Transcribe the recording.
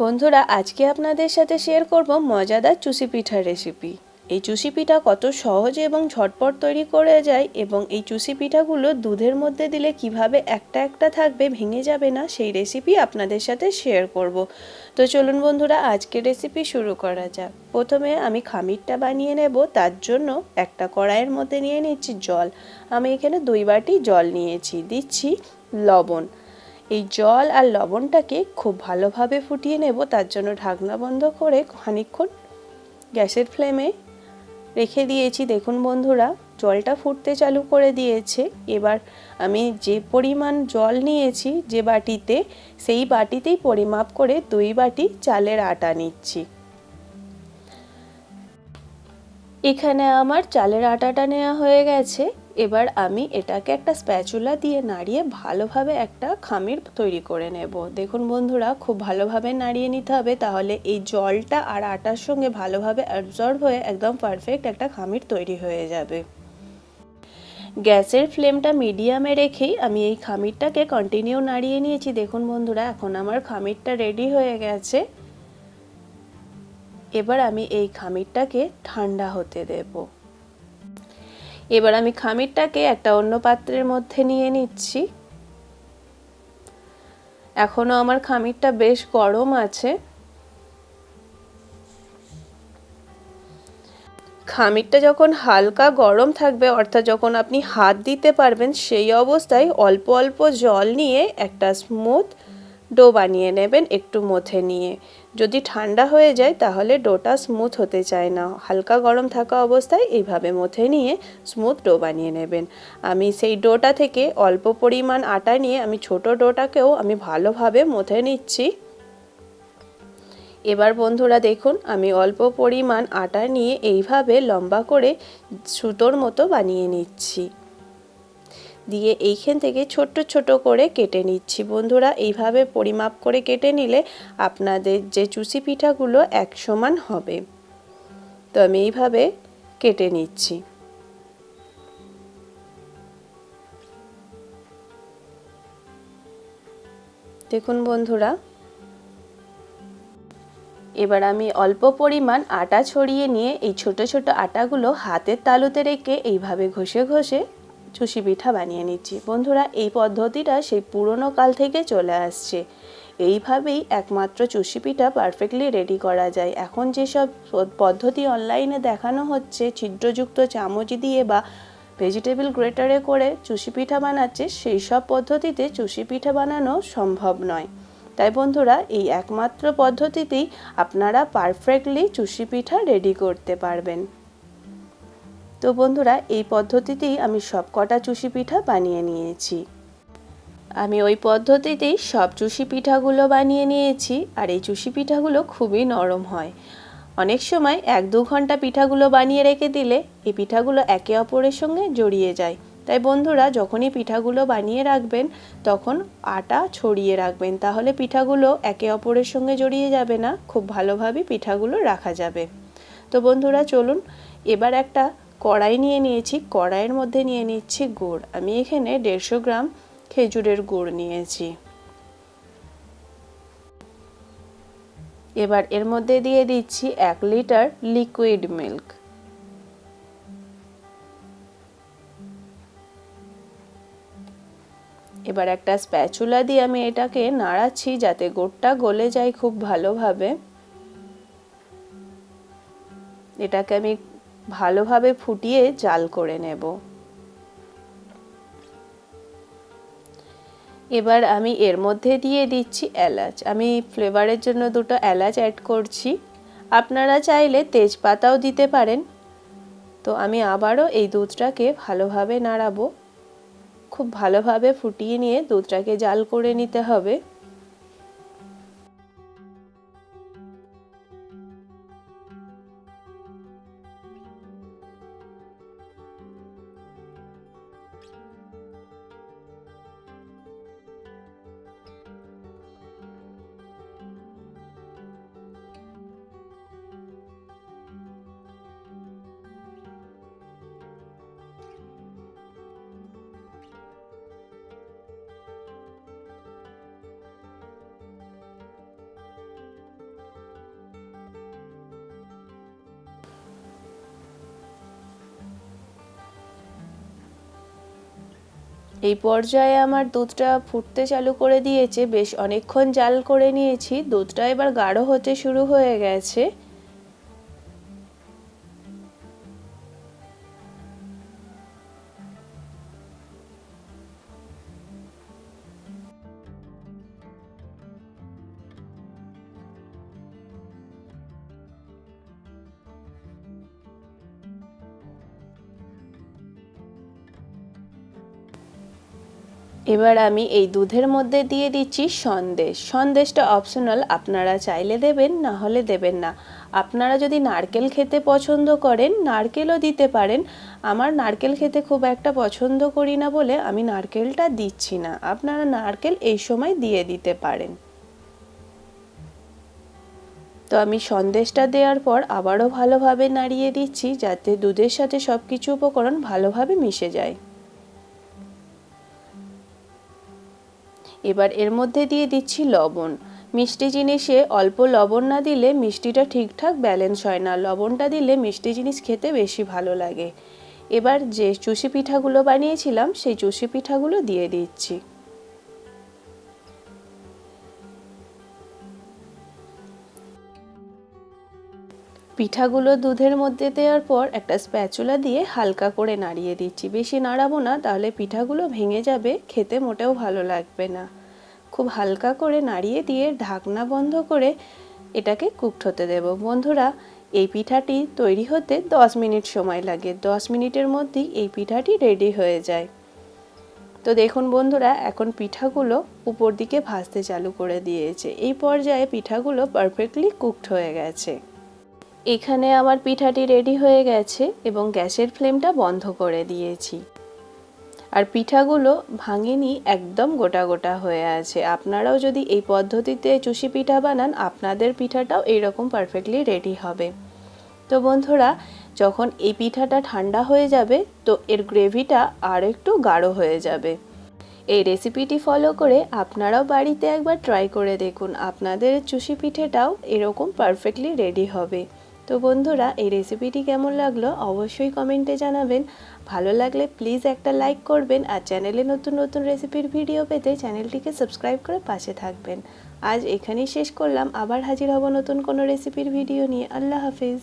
বন্ধুরা, আজকে আপনাদের সাথে শেয়ার করব মজাদার চুষি পিঠার রেসিপি এই চুষি পিঠা কত সহজে এবং ঝটপট তৈরি করে যায় এবং এই চুষি পিঠাগুলো দুধের মধ্যে দিলে কীভাবে একটা একটা থাকবে, ভেঙে যাবে না, সেই রেসিপি আপনাদের সাথে শেয়ার করব। তো চলুন বন্ধুরা আজকে রেসিপি শুরু করা যাক। প্রথমে আমি খামিরটা বানিয়ে নেব, তার জন্য একটা কড়াইয়ের মধ্যে নিয়ে নিচ্ছি জল। আমি এখানে দুই বাটি জল নিয়েছি, দিচ্ছি লবণ। এই জল আর লবণটাকে খুব ভালোভাবে ফুটিয়ে নেব, তার জন্য ঢাকনা বন্ধ করে খানিকক্ষণ গ্যাসের ফ্লেমে রেখে দিয়েছি। দেখুন বন্ধুরা, জলটা ফুটতে চালু করে দিয়েছে। এবার আমি যে পরিমাণ জল নিয়েছি যে বাটিতে, সেই বাটিতেই পরিমাপ করে দুই বাটি চালের আটা নিচ্ছি। এখানে আমার চালের আটাটা নেওয়া হয়ে গেছে। এবার আমি এটাকে একটা স্প্যাচুলা দিয়ে নাড়িয়ে ভালোভাবে একটা খামির তৈরি করে নেব। দেখুন বন্ধুরা, খুব ভালোভাবে নাড়িয়ে নিতে হবে, তাহলে এই জলটা আর আটার সঙ্গে ভালোভাবে অ্যাবজর্ব হয়ে একদম পারফেক্ট একটা খামির তৈরি হয়ে যাবে। গ্যাসের ফ্লেমটা মিডিয়ামে রেখেই আমি এই খামিরটাকে কন্টিনিউ নাড়িয়ে নিয়েছি। দেখুন বন্ধুরা, এখন আমার খামিরটা রেডি হয়ে গেছে। এবার আমি এই খামিরটাকে ঠান্ডা হতে দেব। এবার আমি খামিরটাকে একটা অন্য পাত্রের মধ্যে নিয়ে নিচ্ছি। এখনও আমার খামিরটা বেশ গরম আছে। খামিরটা যখন হালকা গরম থাকবে, অর্থাৎ যখন আপনি হাত দিতে পারবেন, সেই অবস্থায় অল্প অল্প জল নিয়ে একটা স্মুথ ডো বানিয়ে নেবেন একটু মথে নিয়ে। যদি ঠান্ডা হয়ে যায় তাহলে ডোটা স্মুথ হতে চায় না। হালকা গরম থাকা অবস্থায় এইভাবে মথে নিয়ে স্মুথ ডো বানিয়ে নেবেন। আমি সেই ডোটা থেকে অল্প পরিমাণ আটা নিয়ে আমি ছোট ডোটাকেও আমি ভালোভাবে মথে নিচ্ছি। এবার বন্ধুরা দেখুন, আমি অল্প পরিমাণ আটা নিয়ে এইভাবে লম্বা করে সুতোর মতো বানিয়ে নিচ্ছি। দিয়ে এইখান থেকে ছোট্ট ছোট করে কেটে নিচ্ছি। বন্ধুরা, এইভাবে পরিমাপ করে কেটে নিলে আপনাদের যে চুষি পিঠাগুলো এক সমান হবে। তো আমি এইভাবে কেটে নিচ্ছি। দেখুন বন্ধুরা, এবার আমি অল্প পরিমাণ আটা ছড়িয়ে নিয়ে এই ছোট ছোট আটাগুলো হাতের তালুতে রেখে এইভাবে ঘষে ঘষে চুষি পিঠা বানিয়ে নিচ্ছি। বন্ধুরা, এই পদ্ধতিটা সেই পুরনো কাল থেকে চলে আসছে। এইভাবেই একমাত্র চুষি পিঠা পারফেক্টলি রেডি করা যায়। এখন যেসব পদ্ধতি অনলাইনে দেখানো হচ্ছে, ছিদ্রযুক্ত চামচ দিয়ে বা ভেজিটেবল গ্রেটারে করে চুষি পিঠা বানাচ্ছে, সেই সব পদ্ধতিতে চুষি পিঠা বানানো সম্ভব নয়। তাই বন্ধুরা, এই একমাত্র পদ্ধতিতেই আপনারা পারফেক্টলি চুষি পিঠা রেডি করতে পারবেন। তো বন্ধুরা, এই পদ্ধতিতেই আমি সব কটা চুষি পিঠা বানিয়ে নিয়েছি। আমি ওই পদ্ধতিতেই সব চুষি পিঠাগুলো বানিয়ে নিয়েছি আর এই চুষি পিঠাগুলো খুবই নরম হয়। অনেক সময় এক দু ঘণ্টা পিঠাগুলো বানিয়ে রেখে দিলে এই পিঠাগুলো একে অপরের সঙ্গে জড়িয়ে যায়। তাই বন্ধুরা, যখনই পিঠাগুলো বানিয়ে রাখবেন, তখন আটা ছড়িয়ে রাখবেন। তাহলে পিঠাগুলো একে অপরের সঙ্গে জড়িয়ে যাবে না, খুব ভালোভাবে পিঠাগুলো রাখা যাবে। তো বন্ধুরা, চলুন, এবার একটা কড়াই নিয়ে নিয়েছি, কড়াইয়ের মধ্যে নিয়ে নিচ্ছি গুড়। আমি এখানে দেড়শো গ্রাম খেজুরের গুড় নিয়েছি। এবার এর মধ্যে দিয়ে দিচ্ছি এক লিটার লিকুইড মিল্ক। এবার একটা স্প্যাচুলা দিয়ে আমি এটাকে নাড়াচ্ছি যাতে গোড়টা গলে যায় খুব ভালোভাবে। এটাকে আমি ভালোভাবে ফুটিয়ে জাল করে নেব। এবার আমি এর মধ্যে দিয়ে দিচ্ছি এলাচ। আমি ফ্লেভারের জন্য দুটো এলাচ অ্যাড করছি। আপনারা চাইলে তেজপাতাও দিতে পারেন। তো আমি আবারও এই দুধটাকে ভালোভাবে নাড়াবো। খুব ভালোভাবে ফুটিয়ে নিয়ে দুধটাকে জাল করে নিতে হবে। এই পর্যায়ে আমার দুধটা ফুটতে চালু করে দিয়েছে, বেশ অনেকক্ষণ জাল করে নিয়েছি, দুধটা এবার গাঢ় হতে শুরু হয়ে গেছে। এবার আমি এই দুধের মধ্যে দিয়ে দিচ্ছি সন্দেশ। সন্দেশটা অপশনাল আপনারা চাইলে দেবেন, না হলে দেবেন না। আপনারা যদি নারকেল খেতে পছন্দ করেন, নারকেলও দিতে পারেন। আমার নারকেল খেতে খুব একটা পছন্দ করি না বলে আমি নারকেলটা দিচ্ছি না। আপনারা নারকেল এই সময় দিয়ে দিতে পারেন। তো আমি সন্দেশটা দেওয়ার পর আবারও ভালোভাবে নাড়িয়ে দিচ্ছি যাতে দুধের সাথে সব কিছু উপকরণ ভালোভাবে মিশে যায়। এবার এর মধ্যে দিয়ে দিচ্ছি লবণ। মিষ্টি জিনিসে অল্প লবণ না দিলে মিষ্টিটা ঠিকঠাক ব্যালেন্স হয় না। লবণটা দিলে মিষ্টি জিনিস খেতে বেশি ভালো লাগে। এবার যে চুষি পিঠাগুলো বানিয়েছিলাম, সেই চুষি পিঠাগুলো দিয়ে দিচ্ছি। পিঠাগুলো দুধের মধ্যে দেওয়ার পর একটা স্প্যাচুলা দিয়ে হালকা করে নাড়িয়ে দিচ্ছি। বেশি নাড়াবো না, তাহলে পিঠাগুলো ভেঙে যাবে, খেতে মোটেও ভালো লাগবে না। খুব হালকা করে নাড়িয়ে দিয়ে ঢাকনা বন্ধ করে এটাকে কুকড হতে দেব। বন্ধুরা, এই পিঠাটি তৈরি হতে 10 মিনিট সময় লাগে। 10 মিনিটের মধ্যেই এই পিঠাটি রেডি হয়ে যায়। তো দেখুন বন্ধুরা, এখন পিঠাগুলো উপর দিকে ভাজতে চালু করে দিয়েছে। এই পর্যায়ে পিঠাগুলো পারফেক্টলি কুকড হয়ে গেছে। এখানে আমার পিঠাটি রেডি হয়ে গেছে এবং গ্যাসের ফ্লেমটা বন্ধ করে দিয়েছি। আর পিঠাগুলো ভাঙেনি, একদম গোটা গোটা হয়ে আছে। আপনারাও যদি এই পদ্ধতিতে চুষি পিঠা বানান, আপনাদের পিঠাটাও এইরকম পারফেক্টলি রেডি হবে। তো বন্ধুরা, যখন এই পিঠাটা ঠান্ডা হয়ে যাবে, তো এর গ্রেভিটা আর একটু গাঢ় হয়ে যাবে। এই রেসিপিটি ফলো করে আপনারাও বাড়িতে একবার ট্রাই করে দেখুন। আপনাদের চুষি পিঠেটাও এরকম পারফেক্টলি রেডি হবে। তো বন্ধুরা, এই রেসিপিটি কেমন লাগল অবশ্যই কমেন্টে জানাবেন। ভালো লাগলে প্লিজ একটা লাইক করবেন আর চ্যানেলে নতুন নতুন রেসিপির ভিডিও পেতে চ্যানেলটিকে সাবস্ক্রাইব করে পাশে থাকবেন। আজ এখানেই শেষ করলাম। আবার হাজির হব নতুন কোনো রেসিপির ভিডিও নিয়ে। আল্লাহ হাফিজ।